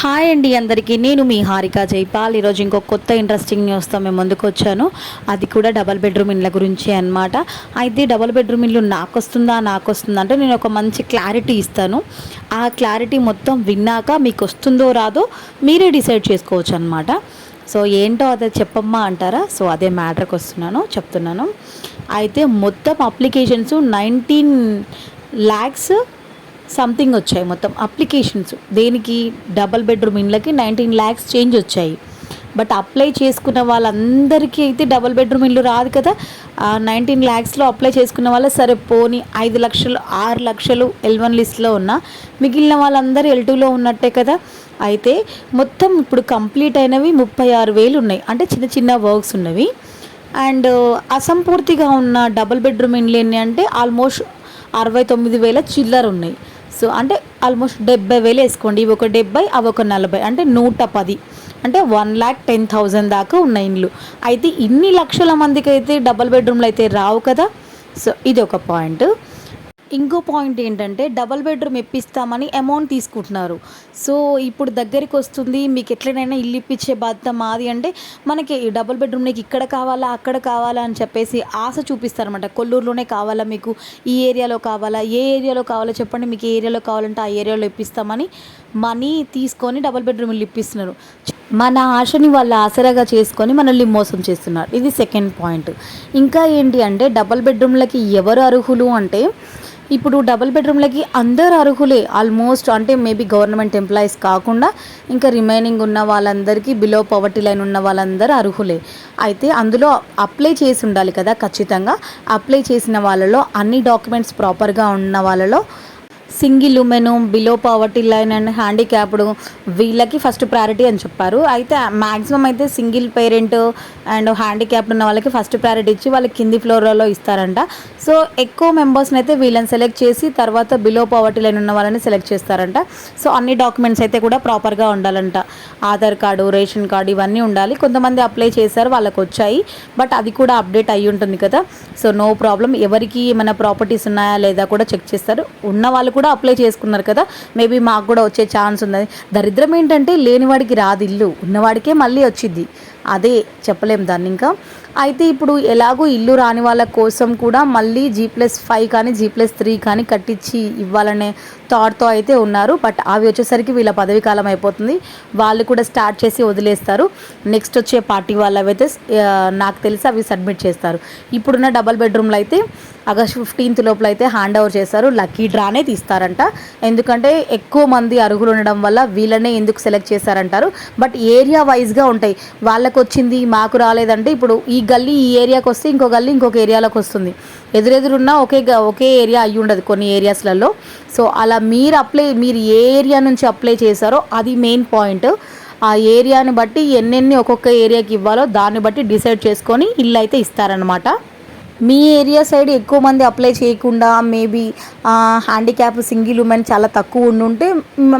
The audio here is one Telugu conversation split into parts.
హాయ్ అండి అందరికీ. నేను మీ హారిక జైపాల్. ఈరోజు ఇంకో కొత్త ఇంట్రెస్టింగ్ న్యూస్తో మేము ముందుకు వచ్చాను. అది కూడా డబల్ బెడ్రూమ్ ఇండ్ల గురించి అనమాట అయితే డబల్ బెడ్రూమ్ ఇల్లు నాకు వస్తుందా నాకు వస్తుందా అంటే నేను ఒక మంచి క్లారిటీ ఇస్తాను. ఆ క్లారిటీ మొత్తం విన్నాక మీకు వస్తుందో రాదో మీరే డిసైడ్ చేసుకోవచ్చు అనమాట సో ఏంటో అదే చెప్పమ్మా అంటారా? సో అదే మ్యాటర్కి వస్తున్నాను చెప్తున్నాను. అయితే మొత్తం అప్లికేషన్స్ నైన్టీన్ ల్యాక్స్ సంథింగ్ వచ్చాయి మొత్తం అప్లికేషన్స్ దేనికి? డబల్ బెడ్రూమ్ ఇండ్లకి నైన్టీన్ ల్యాక్స్ చేంజ్ వచ్చాయి. బట్ అప్లై చేసుకున్న వాళ్ళందరికీ అయితే డబల్ బెడ్రూమ్ ఇల్లు రాదు కదా. నైన్టీన్ ల్యాక్స్లో అప్లై చేసుకున్న వాళ్ళు సరే పోని ఐదు లక్షలు ఆరు లక్షలు ఎల్ వన్ లిస్ట్లో ఉన్న మిగిలిన వాళ్ళందరూ ఎల్ టూలో ఉన్నట్టే కదా. అయితే మొత్తం ఇప్పుడు కంప్లీట్ అయినవి ముప్పై ఆరు వేలు ఉన్నాయి. అంటే చిన్న చిన్న వర్క్స్ ఉన్నవి. అండ్ అసంపూర్తిగా ఉన్న డబుల్ బెడ్రూమ్ ఇండ్లు ఎన్ని అంటే ఆల్మోస్ట్ అరవై తొమ్మిది వేల చిల్లర ఉన్నాయి. సో అంటే ఆల్మోస్ట్ డెబ్బై వేలు వేసుకోండి. ఇవి ఒక డెబ్బై అవి ఒక నలభై అంటే నూట పది. అంటే వన్ ల్యాక్ టెన్ థౌజండ్ దాకా ఉన్న ఇండ్లు. అయితే ఇన్ని లక్షల మందికి అయితే డబల్ బెడ్రూమ్లు అయితే రావు కదా. సో ఇది ఒక పాయింట్ ఇంకో పాయింట్ ఏంటంటే డబల్ బెడ్రూమ్ ఇప్పిస్తామని అమౌంట్ తీసుకుంటున్నారు. సో ఇప్పుడు దగ్గరికి వస్తుంది మీకు ఎట్లనైనా ఇల్లు ఇప్పించే బాధ్యత మాది అంటే మనకి డబల్ బెడ్రూమ్ నీకు ఇక్కడ కావాలా అక్కడ కావాలా అని చెప్పేసి ఆశ చూపిస్తారనమాట కొల్లూరులోనే కావాలా మీకు? ఈ ఏరియాలో కావాలా? ఏ ఏరియాలో కావాలో? చెప్పండి మీకు ఏ ఏరియాలో కావాలంటే ఆ ఏరియాలో ఇప్పిస్తామని మనీ తీసుకొని డబల్ బెడ్రూమ్ ఇల్లు ఇప్పిస్తున్నారు. మన ఆశని వాళ్ళ ఆసరాగా చేసుకొని మనల్ని మోసం చేస్తున్నారు. ఇది సెకండ్ పాయింట్. ఇంకా ఏంటి అంటే డబల్ బెడ్రూమ్లకి ఎవరు అర్హులు అంటే ఇప్పుడు డబుల్ బెడ్రూమ్లకి అందరు అర్హులే. ఆల్మోస్ట్ అంటే మేబీ గవర్నమెంట్ ఎంప్లాయీస్ కాకుండా ఇంకా రిమైనింగ్ ఉన్న వాళ్ళందరికీ బిలో పవర్టీ లైన్ ఉన్న వాళ్ళందరూ అర్హులే. అయితే అందులో అప్లై చేసి ఉండాలి కదా ఖచ్చితంగా. అప్లై చేసిన వాళ్ళలో అన్ని డాక్యుమెంట్స్ ప్రాపర్గా ఉన్న వాళ్ళలో single women below poverty line and handicapped వీళ్ళకి ఫస్ట్ ప్రయారిటీ అని చెప్పారు. అయితే మ్యాక్సిమం అయితే సింగిల్ పేరెంట్ అండ్ హ్యాండిక్యాప్డ్ ఉన్న వాళ్ళకి ఫస్ట్ ప్రయారిటీ ఇచ్చి వాళ్ళకి కింది ఫ్లోర్లలో ఇస్తారంట. సో ఎక్కువ మెంబర్స్ని అయితే వీళ్ళని సెలెక్ట్ చేసి తర్వాత బిలో పవర్టీ లైన్ ఉన్న వాళ్ళని సెలెక్ట్ చేస్తారంట. సో అన్ని డాక్యుమెంట్స్ అయితే కూడా ప్రాపర్గా ఉండాలంట. ఆధార్ కార్డు రేషన్ కార్డు ఇవన్నీ ఉండాలి. కొంతమంది అప్లై చేశారు వాళ్ళకి వచ్చాయి. బట్ అది కూడా అప్డేట్ అయ్యి ఉంటుంది కదా. సో నో ప్రాబ్లం ఎవరికి ఏమైనా ప్రాపర్టీస్ ఉన్నాయా లేదా కూడా చెక్ చేస్తారు. ఉన్న వాళ్ళు కూడా కూడా అప్లై చేసుకున్నారు కదా మేబీ మాకు కూడా వచ్చే ఛాన్స్ ఉన్నది. దరిద్రం ఏంటంటే లేనివాడికి రాదు ఇల్లు ఉన్నవాడికే మళ్ళీ వచ్చింది అదే చెప్పలేం దాన్ని ఇంకా. అయితే ఇప్పుడు ఎలాగో ఇల్లు రాని వాళ్ళ కోసం కూడా మళ్ళీ జీ ప్లస్ ఫైవ్ కానీ జీ ప్లస్ త్రీ కానీ కట్టించి ఇవ్వాలనే థాట్తో అయితే ఉన్నారు. బట్ అవి వచ్చేసరికి వీళ్ళ పదవి కాలం అయిపోతుంది. వాళ్ళు కూడా స్టార్ట్ చేసి వదిలేస్తారు. నెక్స్ట్ వచ్చే పార్టీ వాళ్ళవైతే అయితే నాకు తెలిసి అవి సబ్మిట్ చేస్తారు. ఇప్పుడున్న డబల్ బెడ్రూమ్లో అయితే ఆగస్ట్ ఫిఫ్టీన్త్ లోపల అయితే హ్యాండ్ ఓవర్ చేస్తారు. లక్కీ డ్రానే తీస్తారంట. ఎందుకంటే ఎక్కువ మంది అర్హులు ఉండడం వల్ల వీళ్ళనే ఎందుకు సెలెక్ట్ చేశారంటారు. బట్ ఏరియా వైజ్గా ఉంటాయి. వాళ్ళ వాళ్ళకు వచ్చింది మాకు రాలేదంటే ఇప్పుడు ఈ గల్లీ ఈ ఏరియాకి వస్తే ఇంకో గల్లీ ఇంకొక ఏరియాలోకి వస్తుంది. ఎదురెదురున్నా ఒకే ఒకే ఏరియా అయ్యి ఉండదు కొన్ని ఏరియాస్లలో. సో అలా మీరు అప్లై మీరు ఏ ఏరియా నుంచి అప్లై చేశారో అది మెయిన్ పాయింట్. ఆ ఏరియాని బట్టి ఎన్నెన్ని ఒక్కొక్క ఏరియాకి ఇవ్వాలో దాన్ని బట్టి డిసైడ్ చేసుకొని ఇల్లు అయితే ఇస్తారనమాట మీ ఏరియా సైడ్ ఎక్కువ మంది అప్లై చేయకుండా మేబీ హ్యాండిక్యాప్ సింగిల్ ఉమెన్ చాలా తక్కువ ఉండుంటే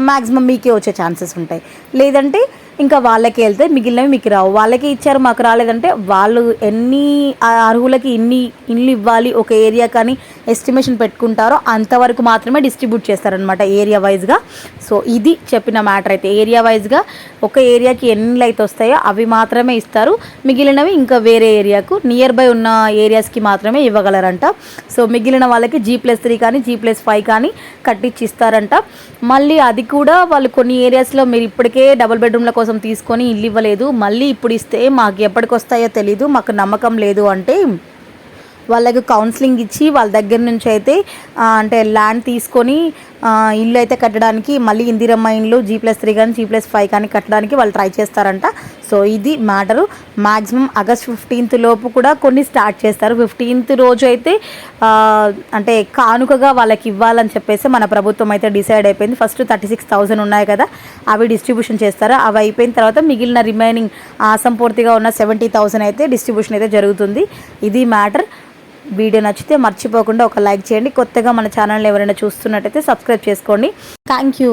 మ్యాక్సిమం మీకే వచ్చే ఛాన్సెస్ ఉంటాయి. లేదంటే ఇంకా వాళ్ళకి వెళ్తే మిగిలినవి మీకు రావు. వాళ్ళకి ఇచ్చారు మాకు రాలేదంటే వాళ్ళు ఎన్ని అర్హులకి ఇన్ని ఇల్లు ఇవ్వాలి ఒక ఏరియా కానీ ఎస్టిమేషన్ పెట్టుకుంటారో అంతవరకు మాత్రమే డిస్ట్రిబ్యూట్ చేస్తారనమాట ఏరియా వైజ్గా. సో ఇది చెప్పిన మ్యాటర్ అయితే. ఏరియా వైజ్గా ఒక ఏరియాకి ఎన్ని అయితే వస్తాయో అవి మాత్రమే ఇస్తారు. మిగిలినవి ఇంకా వేరే ఏరియాకు నియర్ బై ఉన్న ఏరియాస్కి మాత్రమే ఇవ్వగలరంట. సో మిగిలిన వాళ్ళకి జీ ప్లస్ త్రీ కానీ జీ ప్లస్ ఫైవ్ కానీ కట్టించి ఇస్తారంట మళ్ళీ అది కూడా వాళ్ళు కొన్ని ఏరియాస్లో మీరు ఇప్పటికే డబుల్ బెడ్రూమ్ల కోసం తీసుకొని ఇల్లు ఇవ్వలేదు. మళ్ళీ ఇప్పుడు ఇస్తే మాకు ఎప్పటికి వస్తాయో తెలీదు మాకు నమ్మకం లేదు అంటే వాళ్ళకి కౌన్సిలింగ్ ఇచ్చి వాళ్ళ దగ్గర నుంచి అయితే అంటే ల్యాండ్ తీసుకొని ఇల్లు అయితే కట్టడానికి మళ్ళీ ఇందిరమ్మ ఇండ్లు జీ ప్లస్ త్రీ కానీ జీ ప్లస్ ఫైవ్ కానీ కట్టడానికి వాళ్ళు ట్రై చేస్తారంట. సో ఇది మ్యాటరు. మ్యాక్సిమం ఆగస్ట్ ఫిఫ్టీన్త్ లోపు కూడా కొన్ని స్టార్ట్ చేస్తారు. ఫిఫ్టీన్త్ రోజు అయితే అంటే కానుకగా వాళ్ళకి ఇవ్వాలని చెప్పేసి మన ప్రభుత్వం అయితే డిసైడ్ అయిపోయింది. ఫస్ట్ థర్టీ సిక్స్ థౌసండ్ ఉన్నాయి కదా అవి డిస్ట్రిబ్యూషన్ చేస్తారు? అవి అయిపోయిన తర్వాత మిగిలిన రిమైనింగ్ అసంపూర్తిగా ఉన్న సెవెంటీ థౌసండ్ అయితే డిస్ట్రిబ్యూషన్ అయితే జరుగుతుంది. ఇది మ్యాటర్. వీడియో నచ్చితే మర్చిపోకుండా ఒక లైక్ చేయండి. కొత్తగా మన ఛానల్ ఎవరైనా చూస్తున్నట్టయితే సబ్స్క్రైబ్ చేసుకోండి. Thank you